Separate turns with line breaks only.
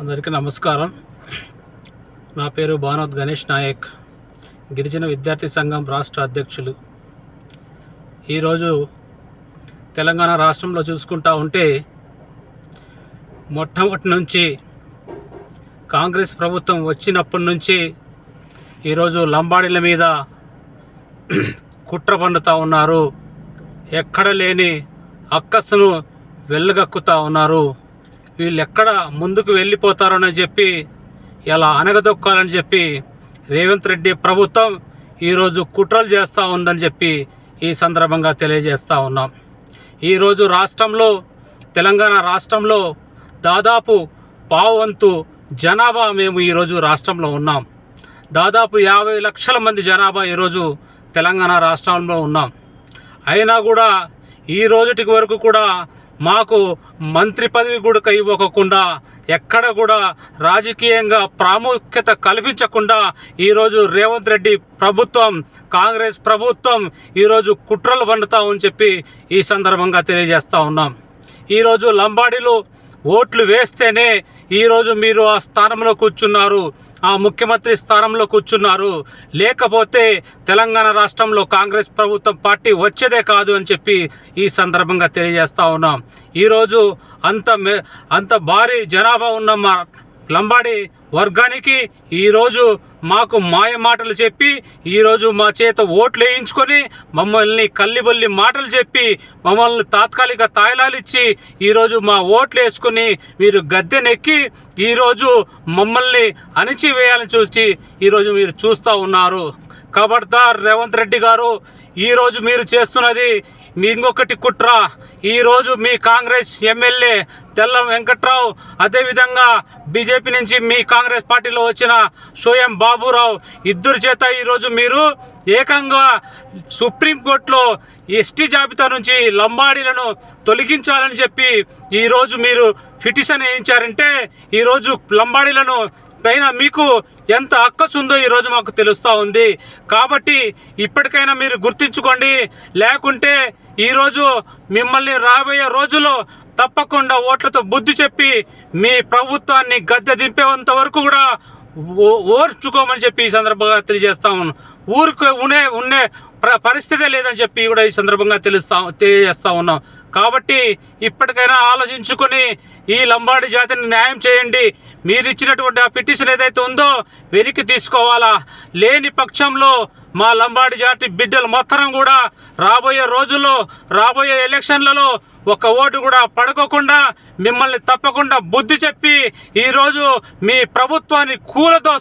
అందరికీ నమస్కారం. నా పేరు భానోద్ గణేష్ నాయక్. గిరిజన విద్యార్థి సంఘం రాష్ట్ర అధ్యక్షులు. ఈరోజు తెలంగాణ రాష్ట్రంలో చూసుకుంటా ఉంటే మొట్టమొదటి నుంచి కాంగ్రెస్ ప్రభుత్వం వచ్చినప్పటి నుంచి ఈరోజు లంబాడీల మీద కుట్ర పండుతూ ఉన్నారు. ఎక్కడ లేని అక్కస్సును వెళ్ళగక్కుతా ఉన్నారు. వీళ్ళు ఎక్కడ ముందుకు వెళ్ళిపోతారని చెప్పి ఇలా అనగదొక్కాలని చెప్పి రేవంత్ రెడ్డి ప్రభుత్వం ఈరోజు కుట్రలు చేస్తూ ఉందని చెప్పి ఈ సందర్భంగా తెలియజేస్తూ ఉన్నాం. ఈరోజు రాష్ట్రంలో తెలంగాణ రాష్ట్రంలో దాదాపు పావంతు జనాభా మేము ఈరోజు రాష్ట్రంలో ఉన్నాం. దాదాపు యాభై లక్షల మంది జనాభా ఈరోజు తెలంగాణ రాష్ట్రంలో ఉన్నాం. అయినా కూడా ఈ రోజుటికి వరకు కూడా మాకు మంత్రి పదవి కూడా ఇవ్వకుండా ఎక్కడ కూడా రాజకీయంగా ప్రాముఖ్యత కల్పించకుండా ఈరోజు రేవంత్ రెడ్డి ప్రభుత్వం కాంగ్రెస్ ప్రభుత్వం ఈరోజు కుట్రలు పండుతామని చెప్పి ఈ సందర్భంగా తెలియజేస్తూ ఉన్నాం. ఈరోజు లంబాడీలు ఓట్లు వేస్తేనే ఈరోజు మీరు ఆ స్థానంలో కూర్చున్నారు. ఆ ముఖ్యమంత్రి స్థానంలో కూర్చున్నారు. లేకపోతే తెలంగాణ రాష్ట్రంలో కాంగ్రెస్ ప్రభుత్వం పార్టీ వచ్చేదే కాదు అని చెప్పి ఈ సందర్భంగా తెలియజేస్తా ఉన్నాం. ఈరోజు అంత మే అంత భారీ జనాభా ఉన్న మా లంబాడి వర్గానికి ఈరోజు మాకు మాయ మాటలు చెప్పి ఈరోజు మా చేత ఓట్లు వేయించుకొని మమ్మల్ని కల్లిబొల్లి మాటలు చెప్పి మమ్మల్ని తాత్కాలిక తాయిలాలిచ్చి ఈరోజు మా ఓట్లు వేసుకుని మీరు గద్దెనెక్కి ఈరోజు మమ్మల్ని అణిచివేయాలని చూసి ఈరోజు మీరు చూస్తూ ఉన్నారు. కబడ్దార్ రేవంత్ రెడ్డి గారు ఈరోజు మీరు చేస్తున్నది ఇంకొకటి కుట్ర. ఈరోజు మీ కాంగ్రెస్ ఎమ్మెల్యే తెల్లం వెంకట్రావు అదేవిధంగా బీజేపీ నుంచి మీ కాంగ్రెస్ పార్టీలో వచ్చిన సోయం బాబురావు ఇద్దరు చేత ఈరోజు మీరు ఏకంగా సుప్రీంకోర్టులో ఎస్టీ జాబితా నుంచి లంబాడీలను తొలగించాలని చెప్పి ఈరోజు మీరు పిటిషన్ వేయించారంటే ఈరోజు లంబాడీలను పైన మీకు ఎంత అక్కసుందో ఈరోజు మాకు తెలుస్తూ ఉంది. కాబట్టి ఇప్పటికైనా మీరు గుర్తించుకోండి. లేకుంటే ఈరోజు మిమ్మల్ని రాబోయే రోజుల్లో తప్పకుండా ఓట్లతో బుద్ధి చెప్పి మీ ప్రభుత్వాన్ని గద్దె దింపేంత వరకు కూడా ఓ- ఓర్చుకోమని చెప్పి ఈ సందర్భంగా తెలియజేస్తా ఉన్నాను. ఊరికి ఉండే ఉండే పరిస్థితే లేదని చెప్పి కూడా ఈ సందర్భంగా తెలుస్తా తెలియజేస్తా ఉన్నాం. కాబట్టి ఇప్పటికైనా ఆలోచించుకొని ఈ లంబాడి జాతిని న్యాయం చేయండి. మీరు ఇచ్చినటువంటి ఆ పిటిషన్ ఏదైతే ఉందో వెనక్కి తీసుకోవాలా? లేని పక్షంలో మా లంబాడి జాతి బిడ్డలు మొత్తం కూడా రాబోయే రోజుల్లో రాబోయే ఎలక్షన్లలో ఒక ఓటు కూడా పడుకోకుండా మిమ్మల్ని తప్పకుండా బుద్ధి చెప్పి ఈరోజు మీ ప్రభుత్వాన్ని కూలతో